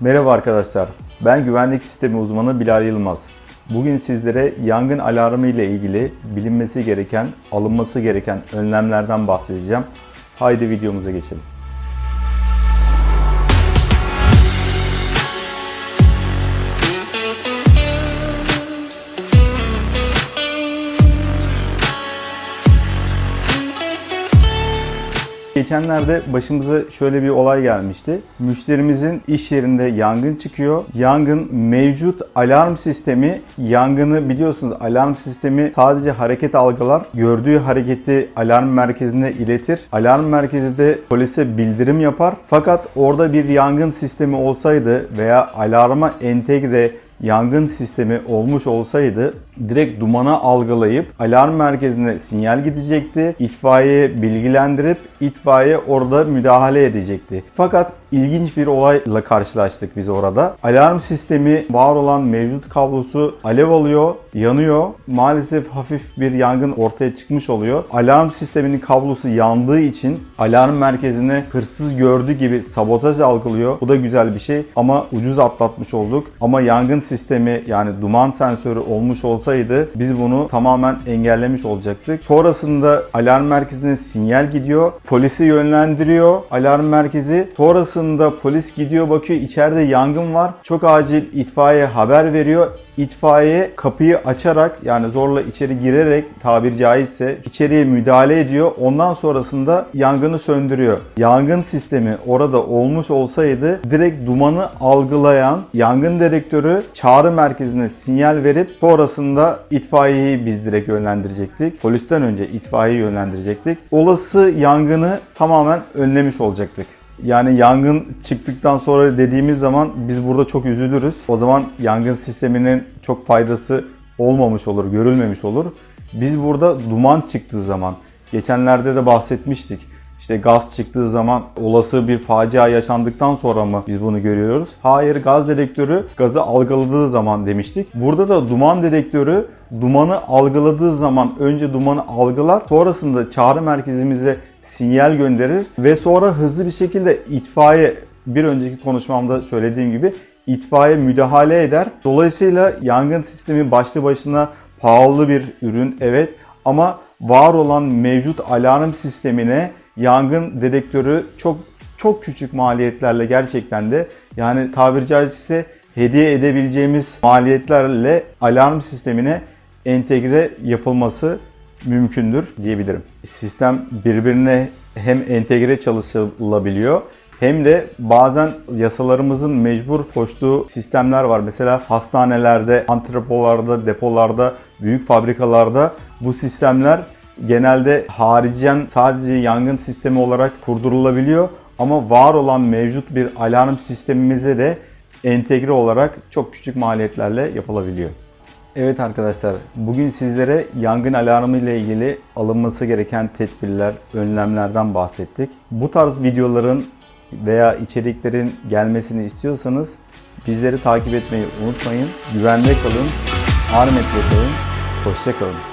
Merhaba arkadaşlar. Ben güvenlik sistemi uzmanı Bilal Yılmaz. Bugün sizlere yangın alarmı ile ilgili bilinmesi gereken, alınması gereken önlemlerden bahsedeceğim. Haydi videomuza geçelim. Geçenlerde başımıza şöyle bir olay gelmişti. Müşterimizin iş yerinde yangın çıkıyor. Yangın mevcut alarm sistemi yangını biliyorsunuz alarm sistemi sadece hareket algılar. Gördüğü hareketi alarm merkezine iletir. Alarm merkezi de polise bildirim yapar. Fakat orada bir yangın sistemi olsaydı veya alarma entegre yangın sistemi olmuş olsaydı direkt dumana algılayıp alarm merkezine sinyal gidecekti. İtfaiye bilgilendirip itfaiye orada müdahale edecekti. Fakat ilginç bir olayla karşılaştık biz orada. Alarm sistemi var olan mevcut kablosu alev alıyor, yanıyor. Maalesef hafif bir yangın ortaya çıkmış oluyor. Alarm sisteminin kablosu yandığı için alarm merkezine hırsız gördüğü gibi sabotaj algılıyor. Bu da güzel bir şey ama ucuz atlatmış olduk. Ama yangın sistemi yani duman sensörü olmuş olsaydı biz bunu tamamen engellemiş olacaktık. Sonrasında alarm merkezine sinyal gidiyor. Polisi yönlendiriyor alarm merkezi. Sonrasında polis gidiyor bakıyor içeride yangın var. Çok acil itfaiye haber veriyor. İtfaiye kapıyı açarak yani zorla içeri girerek tabir caizse içeriye müdahale ediyor. Ondan sonrasında yangını söndürüyor. Yangın sistemi orada olmuş olsaydı direkt dumanı algılayan yangın dedektörü çağrı merkezine sinyal verip sonrasında itfaiyeyi biz direkt yönlendirecektik. Polisten önce itfaiyeyi yönlendirecektik. Olası yangını tamamen önlemiş olacaktık. Yani yangın çıktıktan sonra dediğimiz zaman biz burada çok üzülürüz. O zaman yangın sisteminin çok faydası olmamış olur, görülmemiş olur. Biz burada duman çıktığı zaman, geçenlerde de bahsetmiştik. İşte gaz çıktığı zaman olası bir facia yaşandıktan sonra mı biz bunu görüyoruz? Hayır gaz dedektörü gazı algıladığı zaman demiştik. Burada da duman dedektörü dumanı algıladığı zaman önce dumanı algılar sonrasında çağrı merkezimize sinyal gönderir ve sonra hızlı bir şekilde itfaiye bir önceki konuşmamda söylediğim gibi itfaiye müdahale eder. Dolayısıyla yangın sistemi başlı başına pahalı bir ürün evet ama var olan mevcut alarm sistemine yangın dedektörü çok çok küçük maliyetlerle gerçekten de yani tabiri caizse hediye edebileceğimiz maliyetlerle alarm sistemine entegre yapılması mümkündür diyebilirim. Sistem birbirine hem entegre çalışılabiliyor hem de bazen yasalarımızın mecbur koştuğu sistemler var. Mesela hastanelerde, antrepolarda, depolarda, büyük fabrikalarda bu sistemler genelde haricen sadece yangın sistemi olarak kurdurulabiliyor ama var olan mevcut bir alarm sistemimize de entegre olarak çok küçük maliyetlerle yapılabiliyor. Evet arkadaşlar, bugün sizlere yangın alarmı ile ilgili alınması gereken tedbirler, önlemlerden bahsettik. Bu tarz videoların veya içeriklerin gelmesini istiyorsanız bizleri takip etmeyi unutmayın. Güvende kalın, Armet'le kalın, hoşça kalın.